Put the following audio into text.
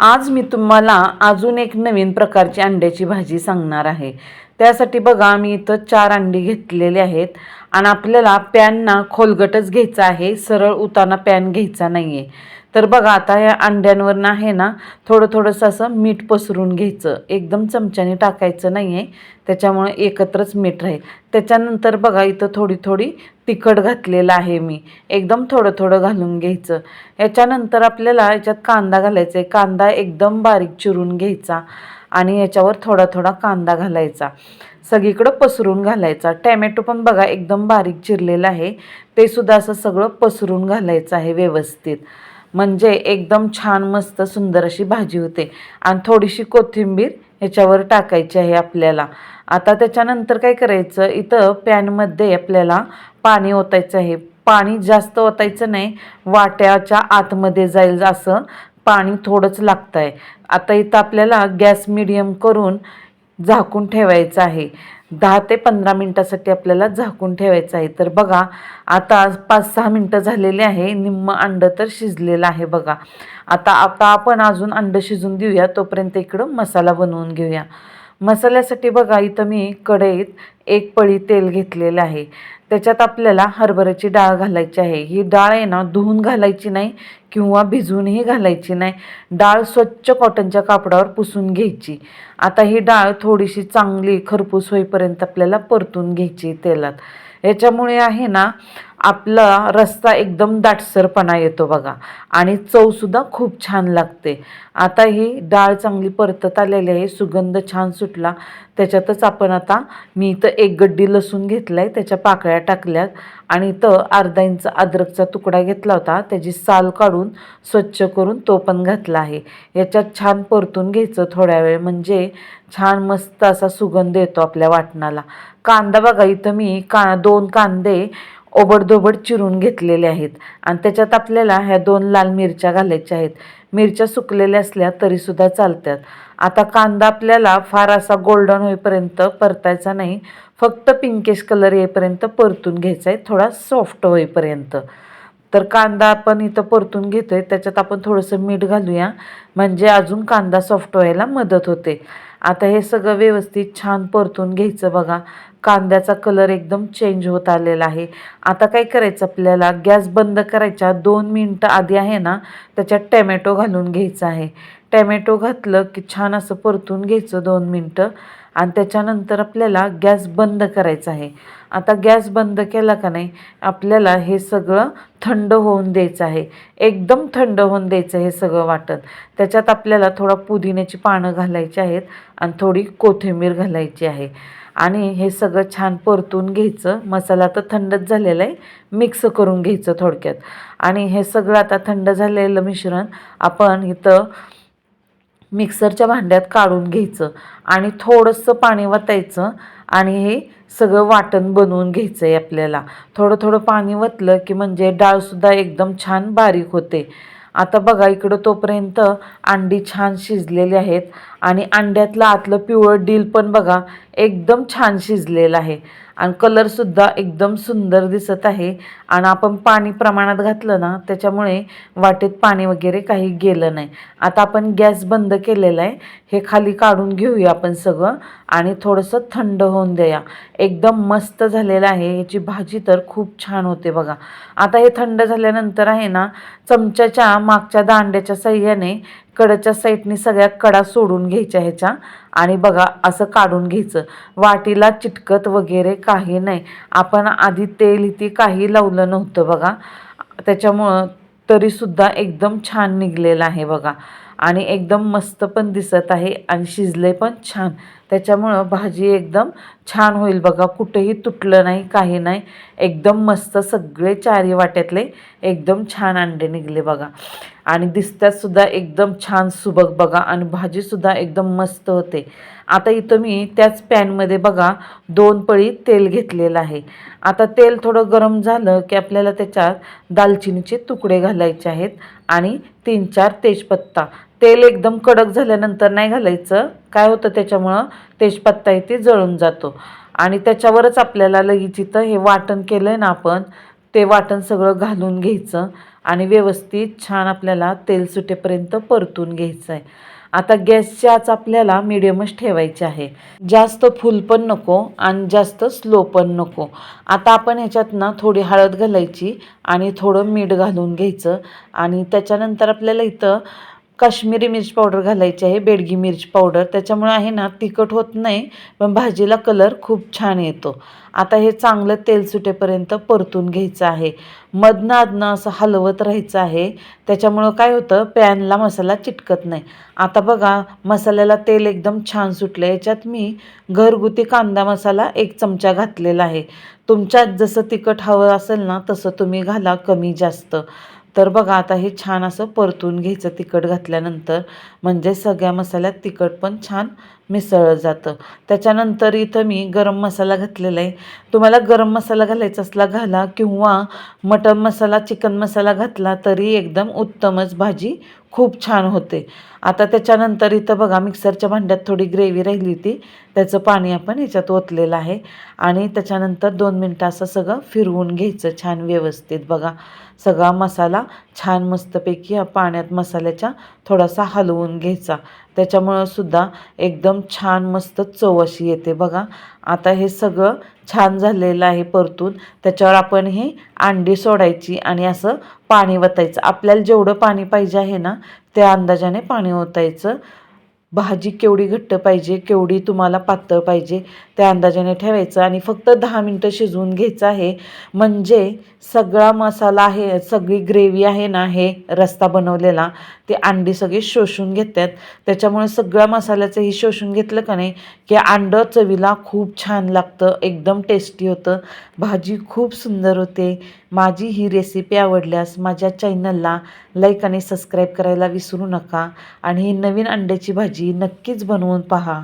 आज मी तुम्हाला अजून एक नवीन प्रकारची अंड्याची भाजी सांगणार आहे. त्यासाठी बघा मी इथं चार अंडी घेतलेली आहेत आणि आपल्याला पॅनना खोलगटच घ्यायचा आहे. सरळ उताना पॅन घ्यायचा नाही आहे तर बघा आता या अंड्यांवरनं आहे ना थोडं थोडंसं असं मीठ पसरून घ्यायचं. एकदम चमच्याने टाकायचं नाही आहे त्याच्यामुळे एकत्रच मीठ राहील. त्याच्यानंतर बघा इथं थोडी थोडी तिखट घातलेलं आहे मी. एकदम थोडं थोडं घालून घ्यायचं. याच्यानंतर आपल्याला याच्यात कांदा घालायचा आहे कांदा एकदम बारीक चिरून घ्यायचा आणि याच्यावर थोडा थोडा कांदा घालायचा. सगळीकडं पसरून घालायचा. टॅमॅटो पण बघा एकदम बारीक चिरलेलं आहे. ते सुद्धा असं सगळं पसरून घालायचं आहे व्यवस्थित. म्हणजे एकदम छान मस्त सुंदर अशी भाजी होते. आणि थोडीशी कोथिंबीर ह्याच्यावर टाकायची आहे आपल्याला. आता त्याच्यानंतर काय करायचं? इथं पॅनमध्ये आपल्याला पाणी ओतायचं आहे. पाणी जास्त ओतायचं नाही. वाट्याच्या आतमध्ये जाईल असं पाणी थोडंच लागतं आहे आता इथं आपल्याला गॅस मिडियम करून झाकून ठेवायचं आहे. दहा ते पंधरा मिनटासाठी आपल्याला झाकून ठेवायचं आहे. तर बघा आता पाच सहा मिनटं झालेली आहे. निम्म अंडं तर शिजलेलं आहे बघा. आता आता आपण अजून अंडं शिजून देऊया. तोपर्यंत इकडं मसाला बनवून घेऊया. मसाल्यासाठी बघा इथं मी कढईत एक पळी तेल घेतलेलं आहे. त्याच्यात आपल्याला हरभऱ्याची डाळ घालायची आहे. ही डाळ आहे ना धुवून घालायची नाही किंवा भिजवूनही घालायची नाही. डाळ स्वच्छ कॉटनच्या कापडावर पुसून घ्यायची. आता ही डाळ थोडीशी चांगली खरपूस होईपर्यंत आपल्याला परतून घ्यायची तेलात. याच्यामुळे आहे ना आपला रस्ता एकदम दाटसरपणा येतो बघा. आणि चवसुद्धा खूप छान लागते. आता ही डाळ चांगली परतत आलेली आहे. सुगंध छान सुटला. त्याच्यातच आपण आता मी इथं एक गड्डी लसूण घेतला आहे त्याच्या पाकळ्या टाकल्यात. आणि इथं अर्धा इंच अद्रकचा तुकडा घेतला होता. त्याची साल काढून स्वच्छ करून तो पण घातला आहे. याच्यात छान परतून घ्यायचं थोड्या वेळ. म्हणजे छान मस्त असा सुगंध येतो आपल्या वाटणाला. कांदा बघा इथं मी का दोन कांदे ओबडधोबड चिरून घेतलेले आहेत. आणि त्याच्यात आपल्याला ह्या दोन लाल मिरच्या घालायच्या आहेत. मिरच्या सुकलेल्या असल्या तरीसुद्धा चालतात आता कांदा आपल्याला फार असा गोल्डन होईपर्यंत परतायचा नाही. फक्त पिंकेश कलर येईपर्यंत परतून घ्यायचा आहे. थोडा सॉफ्ट होईपर्यंत. तर कांदा आपण इथं परतून घेतो आहे त्याच्यात आपण थोडंसं मीठ घालूया. म्हणजे अजून कांदा सॉफ्ट व्हायला मदत होते. आता हे सगळं व्यवस्थित छान परतून घ्यायचं बघा. कांद्याचा कलर एकदम चेंज होत आलेला आहे. आता काय करायचं आपल्याला? गॅस बंद करायच्या दोन मिनटं आधी आहे ना त्याच्यात टॅमॅटो घालून घ्यायचं आहे. टॅमॅटो घातलं की छान असं परतून घ्यायचं दोन मिनटं आणि त्याच्यानंतर आपल्याला गॅस बंद करायचा आहे. आता गॅस बंद केला का नाही आपल्याला हे सगळं थंड होऊन द्यायचं आहे. एकदम थंड होऊन द्यायचं हे सगळं वाटण. त्याच्यात आपल्याला थोडा पुदिन्याची पानं घालायची आहेत आणि थोडी कोथिंबीर घालायची आहे. आणि हे सगळं छान परतून घ्यायचं. मसाला तर थंडच झालेला आहे. मिक्स करून घ्यायचं थोडक्यात. आणि हे सगळं आता थंड झालेलं मिश्रण आपण इथं मिक्सरच्या भांड्यात काढून घ्यायचं. आणि थोडंसं पाणी वतायचं. आणि हे सगळं वाटण बनवून घ्यायचं आहे आपल्याला. थोडं थोडं पाणी वतलं की म्हणजे डाळसुद्धा एकदम छान बारीक होते. आता बघा इकडं तोपर्यंत अंडी छान शिजलेली आहेत. आणि अंड्यातलं आतलं पिवळं डील पण बघा एकदम छान शिजलेलं आहे. आणि कलरसुद्धा एकदम सुंदर दिसत आहे. आणि आपण पाणी प्रमाणात घातलं ना त्याच्यामुळे वाटेत पाणी वगैरे काही गेलं नाही. आता आपण गॅस बंद केलेला आहे. हे खाली काढून घेऊया आपण सगळं आणि थोडंसं थंड होऊन द्या एकदम मस्त झालेलं आहे. याची भाजी तर खूप छान होते बघा. आता हे थंड झाल्यानंतर आहे ना चमच्याच्या मागच्या दांड्याच्या सह्याने कडच्या साईडने सगळ्या कडा सोडून घ्यायच्या ह्याच्या आणि बघा असं काढून घ्यायचं. वाटीला चिटकत वगैरे काही नाही. आपण आधी तेल इथे काही लावलं नव्हतं बघा. त्याच्यामुळं तरीसुद्धा एकदम छान निघलेलं आहे बघा. आणि एकदम मस्त पण दिसत आहे आणि शिजले पण छान. त्याच्यामुळं भाजी एकदम छान होईल बघा. कुठेही तुटलं नाही काही नाही. एकदम मस्त सगळे चारी वाट्यातले एकदम छान अंडे निघले बघा. आणि दिसतातसुद्धा एकदम छान सुबक बघा आणि भाजीसुद्धा एकदम मस्त होते. आता इथं मी त्याच पॅनमध्ये बघा दोन पळी तेल घेतलेलं आहे. आता तेल थोडं गरम झालं की आपल्याला त्याच्यात दालचिनीचे तुकडे घालायचे आहेत आणि तीन चार तेजपत्ता. तेल एकदम कडक झाल्यानंतर नाही घालायचं. काय होतं त्याच्यामुळं? तेजपत्ता इथे जळून जातो. आणि त्याच्यावरच आपल्याला लगेच इथं हे वाटण केलं आहे ना आपण ते वाटण सगळं घालून घ्यायचं आणि व्यवस्थित छान आपल्याला तेल सुटेपर्यंत परतून घ्यायचं आहे आता गॅसची आच आपल्याला मिडियमच ठेवायची आहे. जास्त फुल पण नको आणि जास्त स्लो पण नको. आता आपण ह्याच्यात ना थोडी हळद घालायची आणि थोडं मीठ घालून घ्यायचं आणि त्याच्यानंतर आपल्याला इथं काश्मीरी मिरची पावडर घालायची आहे बेडगी मिरच पावडर. त्याच्यामुळे आहे ना तिखट होत नाही पण भाजीला कलर खूप छान येतो. आता हे चांगलं तेल सुटेपर्यंत परतून घ्यायचं आहे. मधनं अदनं असं हलवत राहायचं आहे. त्याच्यामुळं काय होतं पॅनला मसाला चिटकत नाही. आता बघा मसाल्याला तेल एकदम छान सुटलं. याच्यात मी घरगुती कांदा मसाला एक चमचा घातलेला आहे. तुमच्यात जसं तिखट हवं असेल ना तसं तुम्ही घाला कमी जास्त. तर बघा आता हे छान असं परतून घ्यायचं तिखट घातल्यानंतर. म्हणजे सगळ्या मसाल्यात तिखट पण छान मिसळलं जातं. त्याच्यानंतर इथं मी गरम मसाला घातलेला आहे. तुम्हाला गरम मसाला घालायचा असला घाला किंवा मटन मसाला चिकन मसाला घातला तरी एकदम उत्तमच भाजी खूप छान होते. आता त्याच्यानंतर इथं बघा मिक्सरच्या भांड्यात थोडी ग्रेव्ही राहिली होती. त्याचं पाणी आपण ह्याच्यात ओतलेलं आहे. आणि त्याच्यानंतर दोन मिनटं असं सगळं फिरवून घ्यायचं छान व्यवस्थित. बघा सगळा मसाला छान मस्तपैकी या पाण्यात मसाल्याच्या थोडासा हलवून घ्यायचा. त्याच्यामुळं सुद्धा एकदम छान मस्त चव अशी येते बघा. आता हे सगळं छान झालेलं आहे परतून. त्याच्यावर आपण हे अंडी सोडायची आणि असं पाणी वतायचं. आपल्याला जेवढं पाणी पाहिजे आहे ना त्या अंदाजाने पाणी ओतायचं. भाजी केवढी घट्ट पाहिजे केवढी तुम्हाला पातळ पाहिजे त्या अंदाजाने ठेवायचं. आणि फक्त दहा मिनटं शिजवून घ्यायचं आहे. म्हणजे सगळा मसाला आहे सगळी ग्रेव्ही आहे ना हे रस्ता बनवलेला ते अंडी सगळी शोषून घेतात. त्याच्यामुळे सगळ्या मसाल्याचंही शोषून घेतलं का नाही की अंडं चवीला खूप छान लागतं एकदम टेस्टी होतं. भाजी खूप सुंदर होते. माझी ही रेसिपी आवडल्यास माझ्या चॅनलला लाईक आणि सबस्क्राईब करायला विसरू नका. आणि ही नवीन अंड्याची भाजी भाजी नक्कीच बनवून पहा.